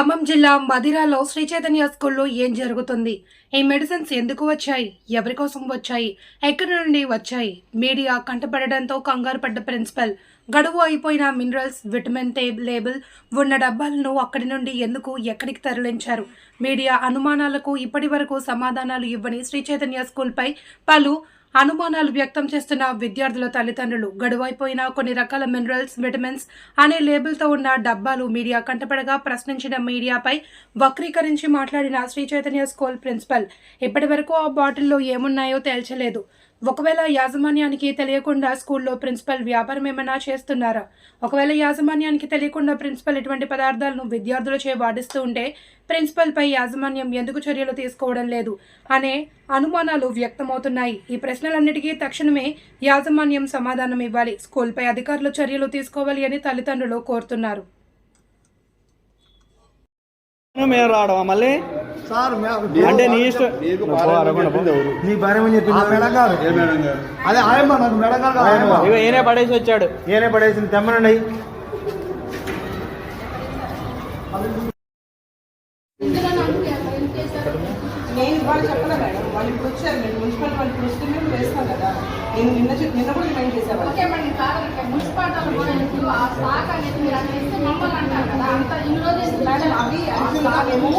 ఖమ్మం జిల్లా మదిరాలో శ్రీ చైతన్య స్కూల్లో ఏం జరుగుతుంది? ఈ మెడిసిన్స్ ఎందుకు వచ్చాయి? ఎవరి కోసం వచ్చాయి? ఎక్కడి నుండి వచ్చాయి? మీడియా కంటపడడంతో కంగారు పడ్డ ప్రిన్సిపల్ గడువు అయిపోయిన మినరల్స్ విటమిన్ టేబ్ లేబుల్ ఉన్న డబ్బాలను అక్కడి నుండి ఎందుకు ఎక్కడికి తరలించారు? మీడియా అనుమానాలకు ఇప్పటి సమాధానాలు ఇవ్వని శ్రీ చైతన్య స్కూల్పై పలు అనుమానాలు వ్యక్తం చేస్తున్న విద్యార్థుల తల్లిదండ్రులు గడువైపోయిన కొన్ని రకాల మినరల్స్ విటమిన్స్ అనే లేబుల్తో ఉన్న డబ్బాలు మీడియా కంటపడగా ప్రశ్నించిన మీడియాపై వక్రీకరించి మాట్లాడిన శ్రీ చైతన్య స్కూల్ ప్రిన్సిపల్. ఇప్పటి వరకు ఆ బాటిల్లో ఏమున్నాయో తేల్చలేదు. ఒకవేళ యాజమాన్యానికి తెలియకుండా స్కూల్లో ప్రిన్సిపల్ వ్యాపారం ఏమైనా చేస్తున్నారా? ఒకవేళ యాజమాన్యానికి తెలియకుండా ప్రిన్సిపల్ ఇటువంటి పదార్థాలను విద్యార్థులచే వాడిస్తూ ఉంటే ప్రిన్సిపల్పై యాజమాన్యం ఎందుకు చర్యలు తీసుకోవడం లేదు అనే అనుమానాలు వ్యక్తమవుతున్నాయి. ఈ ప్రశ్నలన్నిటికీ తక్షణమే యాజమాన్యం సమాధానం ఇవ్వాలి. స్కూల్పై అధికారులు చర్యలు తీసుకోవాలి అని తల్లిదండ్రులు కోరుతున్నారు. మేము రావడమా మళ్ళీ? అంటే నీ ఇష్టం. నీ భార్య అదే ఆయమ్మ నాకు మేడం గారు ఆయమ్మ. ఇగో ఈయనే పడేసి వచ్చాడు. నేనే పడేసింది. తెమ్మనండి. నేను ఇవాళ చెప్పలే మేడం. వాళ్ళు ఇప్పుడు వచ్చారు. మేము మున్సిపల్ వాళ్ళు ఇప్పుడు వస్తే మేము వేస్తాం కదా. నేను నిన్న నిన్న కూడా రిమైండ్ చేసేవాళ్ళు ఓకే మేడం కాదంటే మున్సిపాలిటీ కూడా ఇప్పుడు ఆ శాఖ అనేది మీరు ఇస్తే మమ్మల్ని అంటారు కదా. అంత ఇన్ని మేడం అవి మేము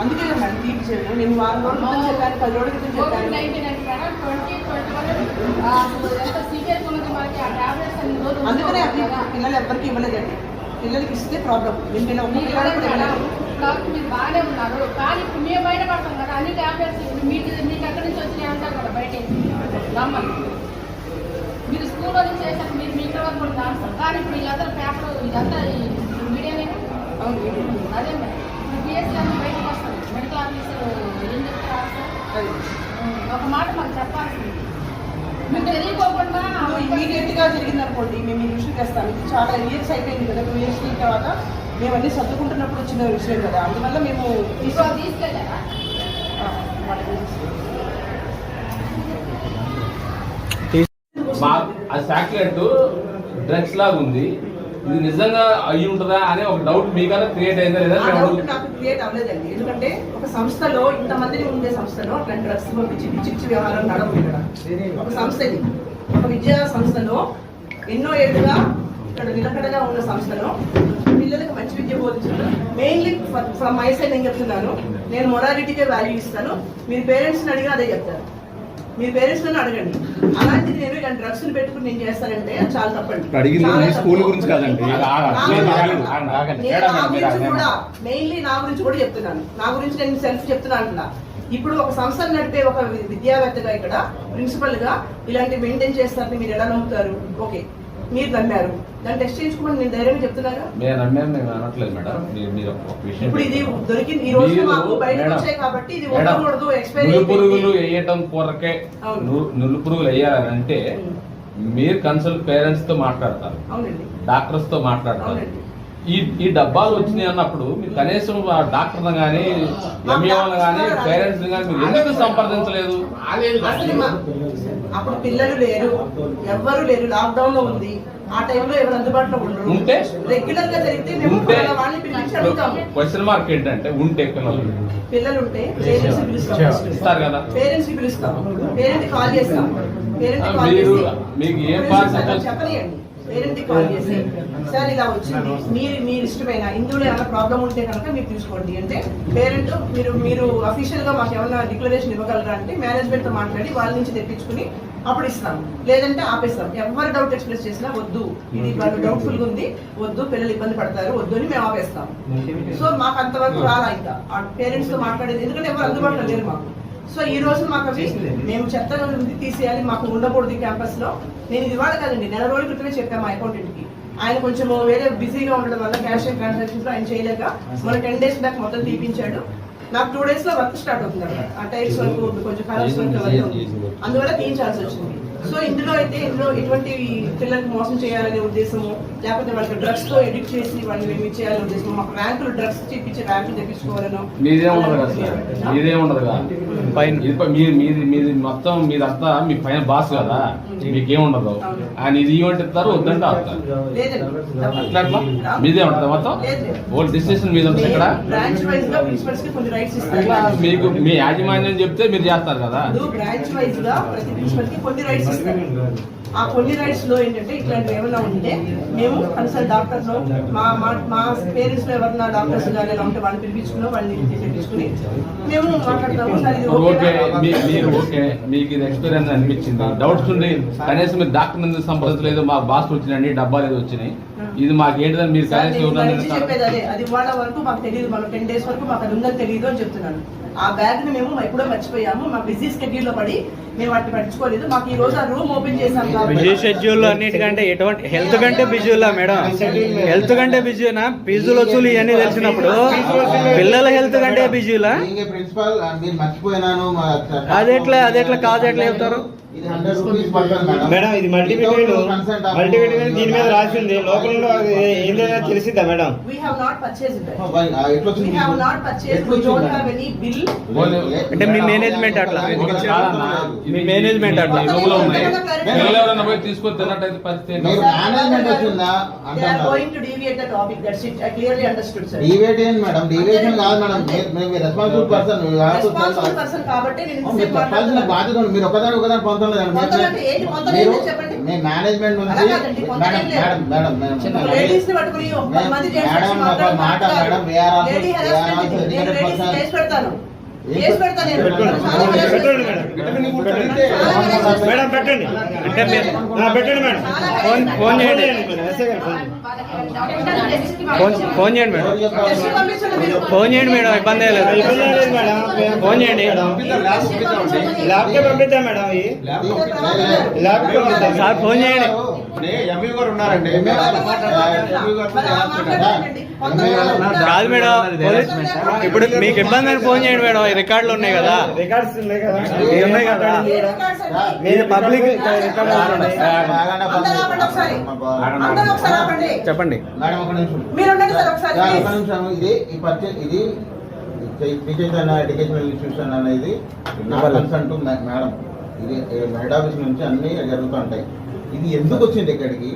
అందుకే తీర్చాను నేను వారం రోజుల చెప్పాను పది రోజుల క్రితం చెప్పాను అందుకనే కదా. పిల్లలు ఎవరికి ఇవ్వలేదండి. పిల్లలకి ఇస్తే ప్రాబ్లం. నేను పిల్లలు ఒక్క మీరు పిల్లలు కూడా మేడం, ఇవ్వలేదు. ఇప్పుడు మీరు బాగానే ఉన్నారు. కానీ ఇప్పుడు మేము బయటపడతాం కదా అన్ని టాబ్లెట్స్ ఇప్పుడు మీకు మీకు ఎక్కడి నుంచి వచ్చినాయి అంటారు కదా బయట నమ్మని మీరు స్కూల్లో నుంచి చేశారు మీరు మీ ఇంట్లో వరకు కూడా కానీ ఇప్పుడు వీళ్ళందరూ పేపర్ ఇదంతా అవును అదే బయటకు వస్తుంది. మెడికల్ ఆఫీసర్ ఏం చెప్తారు. ఒక మాట మాకు చెప్పాల్సింది. మీకు తెలియకోకుండా ఇమీడియట్గా జరిగింది అనుకోండి మేము ఈ విషయం చేస్తాం. ఇది చాలా ఇయర్స్ అయిపోయింది కదా టూ ఇయర్స్ తర్వాత మేము అన్ని సర్దుకుంటున్నప్పుడు వచ్చిన విషయం కదా. అందువల్ల మేము తీసుకెళ్ళారా? మా ఆ చాక్లెట్ డ్రగ్స్ లాగా ఉంది. ఇది నిజంగా అయ్యి ఉంటుందా అనే ఒక డౌట్ మీకన్నా క్రియేట్ అయిందా లేదా. నాకు క్రియేట్ అవ్వలేదండి. ఎందుకంటే ఒక సంస్థలో ఇంతమందిని ఉండే సంస్థలో అట్లాంటి డ్రగ్స్ పంపించి పిచ్చి పిచ్చి వ్యవహారం నడవు ఇక్కడ ఒక సంస్థ ఇది ఒక విద్యా సంస్థలో ఎన్నో ఏళ్ళుగా ఇక్కడ నిలకడగా ఉన్న సంస్థలో పిల్లలకు మంచి విద్య బోధించడం. మెయిన్లీ ఫ్రమ్ మై సైడ్ నేను చెప్తున్నాను నేను మొరాలిటీకే వాల్యూ ఇస్తాను. మీరు పేరెంట్స్ని అడిగినా అదే చెప్తారు. మీ పేరెంట్స్ నన్ను అడగండి అలాంటిది నేను ఇలాంటి డ్రగ్స్ పెట్టుకుని నేను చేస్తానంటే చాలా తప్పండి అడిగింది స్కూల్. గురించి కాదండి. నా గురించి-. కూడా మెయిన్లీ నా గురించి కూడా చెప్తున్నాను నా గురించి నేను సెల్ఫ్ చెప్తున్నా అంటున్నా ఇప్పుడు ఒక సంస్థను నడిపే ఒక విద్యావేత్తగా ఇక్కడ ప్రిన్సిపల్గా ఇలాంటి మెయింటైన్ చేస్తారని మీరు ఎలా నమ్ముతారు ఓకే మీరు నమ్మారు? దాన్ని టెస్ట్ చేయించుకోమని నేను ధైర్యంగా చెప్తున్నాగా మేము నమ్మేం మేము అనట్లేదు మేడం. మీరు మీరు ఒక విషయం ఇప్పుడు ఇది చెప్తున్నారు. దొరికింది ఈ రోజు మీరు- మాకు బయటకు మేడం, వచ్చాయి కాబట్టి ఇది మేడం, ఉండకూడదు ఎక్స్పైరీ నులు పురుగులు వేయటం కొరకే అవును. ను- నులు పురుగులు వేయాలంటే మీరు కన్సల్ట్ పేరెంట్స్తో మాట్లాడతారు. అవునండి. డాక్టర్స్తో మాట్లాడతారు. అవునండి. ఈ ఈ డబ్బాలు వచ్చినాయి అన్నప్పుడు మీరు కనీసం ఆ డాక్టర్ కానీ ఎంఈఓని కానీ పేరెంట్స్ కానీ మీరు ఎందుకు సంప్రదించలేదు? అప్పుడు పిల్లలు లేరు ఎవ్వరు లేరు లాక్డౌన్లో ఉంది. ఆ టైంలో ఎవరు అందుబాటులో ఉండరు. ఉంటే? రెగ్యులర్గా జరిగితే మేము వాళ్ళని పిలిపించి అడుగుతాము. క్వశ్చన్ మార్క్ ఏంటంటే ఉంటే పిల్లలు. పిల్లలు ఉంటే పేరెంట్స్ పిలుస్తాం ఇస్తారు కదా? పేరెంట్స్ పిలుస్తాం పేరెంట్ కాల్ చేస్తాం పేరెంట్ కాల్ చేసి మీకు ఏ సార్ చెప్పనియండి పేరెంట్ కాల్ చేసి సార్ ఇలా వచ్చింది. మీరు మీరు ఇష్టమైన ఇందులో ఏమైనా ప్రాబ్లం ఉంటే కనుక మీరు తీసుకోండి. అంటే పేరెంట్ మీరు మీరు అఫీషియల్గా మాకు ఏమైనా డిక్లరేషన్ ఇవ్వగలరా అంటే మేనేజ్మెంట్తో మాట్లాడి వాళ్ళ నుంచి తెప్పించుకుని అప్పుడు ఇస్తాం లేదంటే ఆపేస్తాం ఎవరు డౌట్ ఎక్స్ప్రెస్ చేసినా వద్దు. ఇది వాళ్ళు డౌట్ఫుల్గా ఉంది. వద్దు పిల్లలు ఇబ్బంది పడతారు వద్దు అని మేము ఆపేస్తాం సో మాకు అంతవరకు రాలా ఇంకా పేరెంట్స్తో మాట్లాడేది. ఎందుకంటే ఎవరు అందుబాటులో లేరు మాకు. సో ఈ రోజు మాకు అవి మేము చెత్త తీసేయాలి మాకు ఉండకూడదు క్యాంపస్లో. నేను ఇది ఇవాళ కాదండి నెల రోజుల క్రితమే చెప్పాను మా అకౌంటెంట్కి. ఆయన కొంచెం వేరే బిజీగా ఉండడం వల్ల క్యాష్ ట్రాన్సాక్షన్స్ ఆయన చేయలేక మన టెన్ డేస్ బ్యాక్ మొత్తం తీపించాడు. నాకు టూ డేస్లో వర్క్ స్టార్ట్ అవుతుంది అక్కడ. ఆ టైల్స్ వర్క్ కొంచెం కలర్స్ వర్క్. అందువల్ల తీయించాల్సి వచ్చింది. సో ఇందులో అయితే ఇందులో ఎటువంటి పిల్లలకు మోసం చేయాలనే ఉద్దేశము లేకపోతే వాళ్ళకి డ్రగ్స్తో ఎడిక్ట్ చేసి వాళ్ళని ఏమి చేయాలనే ఉద్దేశం మాకు ర్యాంకులు డ్రగ్స్ చేపించి ర్యాంకులు తెప్పించుకోవాలను మీదే ఉండదు కదా సార్. మీదే ఉండదు కదా. పైన. ప- మీది మీది మీది మొత్తం మీదంతా మీ పైన బాస్ కదా. మీకేం ఉండదు. ఆయన ఇది ఇవ్వంటే ఇస్తారు వద్దంటే అట్లా అట్లా మీదే ఉంటుంది మొత్తం? లేదు. ఓల్ డిసిషన్ మీద ఉంటుంది ఇక్కడ బ్రాంచ్ వైజ్గా ప్రిన్సిపల్స్కి కొన్ని రైట్స్ అట్లా ఇస్తారు మీకు మీ యాజమాన్యం చెప్తే మీరు చేస్తారు కదా? బ్రాంచ్ వైజ్గా ప్రతి ప్రిన్సిపల్కి కొన్ని రైట్స్ ఇస్తారు. ఆ కొన్ని రైట్స్లో ఏంటంటే ఇట్లాంటివి ఏమైనా ఉంటే మేము కన్సల్ట్ డాక్టర్స్ మా మా మా పేరెంట్స్లో ఎవరన్నా డాక్టర్స్ కానీ ఉంటే వాళ్ళని పిలిపించుకుని వాళ్ళని తెప్పించుకుని మేము ఓకే ఓకేనా? మీ- మీరు ఓకే. మీకు ఇది ఎక్స్పీరియన్స్ అనిపించింది? డౌట్స్ ఉండి కనీసం మీరు డాక్టర్ ఎందుకు సంప్రదించలేదు మాకు బాస్ వచ్చినాయండి డబ్బాలు ఏదో వచ్చినాయి. ఇది మాకు ఏంటిదని మీరు చెప్పేది అదే. అది వాళ్ళ వరకు మాకు తెలియదు మనం టెన్ డేస్ వరకు మాకు అది ఉందని తెలియదు అని చెప్తున్నాను. ఆ బ్యాగ్ని మేము ఎప్పుడో మర్చిపోయాము. మా బిజీ స్కెడ్యూల్లో పడి మేము వాటిని పట్టించుకోలేదు. మాకు ఈ రోజు ఆ రూమ్ ఓపెన్ చేసాం బిజీ షెడ్యూల్ అన్నిటికంటే ఎటువంటి హెల్త్ కంటే బిజీలా మేడం. హెల్త్ కంటే బిజీనా ఫీజులు వసూలు ఇవన్నీ తెలిసినప్పుడు పిల్లల హెల్త్ కంటే బిజీలా ప్రిన్సిపల్ మీరు మర్చిపోయినాను అది ఎట్లా అది ఎట్లా కాదు ఎట్లా చెప్తారు? మేడం ఇది మల్టీవిటమిన్ మల్టీవిటమిన్ దీని మీద రాసి ఉంది లోపల అది ఏంటో తెలిసిద్దా madam? We have not purchased it. ఎట్లా We have not purchased, we don't have any bill. అంటే మీ మేనేజ్మెంట్ అట్లా? మీ మేనేజ్మెంట్ అట్లా. తీసుకొని తిన్నట్టయితే పరిస్థితి ఏంటి? మీరు మేనేజ్మెంట్ వచ్చిందా? They are అంటున్నారు. going to deviate the topic, that's it, I clearly understood, sir. Deviate madam? Deviation కాదు మేడం. మీరు- మీరు రెస్పాన్సిబుల్ పర్సన్ మీరు చెప్పాల్సిన. బాధ్యత. మీరు ఒకదాని ఒకదాని మీ మేనేజ్మెంట్ నుంచి madam. Madam madam madam Ladies ని పట్టుకుని ఒక మాట. మేడం. పెట్టండి. మేడం. ఫోన్ ఫోన్ చేయండి. ఫోన్ చేయండి మేడం. ఫోన్ చేయండి మేడం ఇబ్బంది ఏం లేదు. ఇబ్బంది ఏం లేదు మేడం ఫోన్ చేయండి. ల్యాప్కే పంపిద్దాం మేడం ల్యాబ్కి పంపిద్దాం సార్ ఫోన్ చేయండి. కాదు మేడం పోలీస్ ఇప్పుడు మీకు ఇబ్బంది అని ఫోన్ చేయండి మేడం ఈ రికార్డులు ఉన్నాయి కదా. రికార్డ్స్ ఉన్నాయి కదా. ఉన్నాయి కదా? మీరు పబ్లిక్ రికార్డ్ చెప్పండి. మేడం ఒక నిమిషం. మీరు ఉండండి సార్ ఒకసారి సార్, ఒక please. నిమిషం. ఇది ఈ పర్చే ఇది ఎడ్యుకేషనల్ ఇన్స్టిట్యూషన్ అనేది నా మేడం. ఇది హెడ్ ఆఫీస్ నుంచి అన్ని జరుగుతుంటాయి. ఇది ఎందుకు వచ్చింది ఇక్కడికి?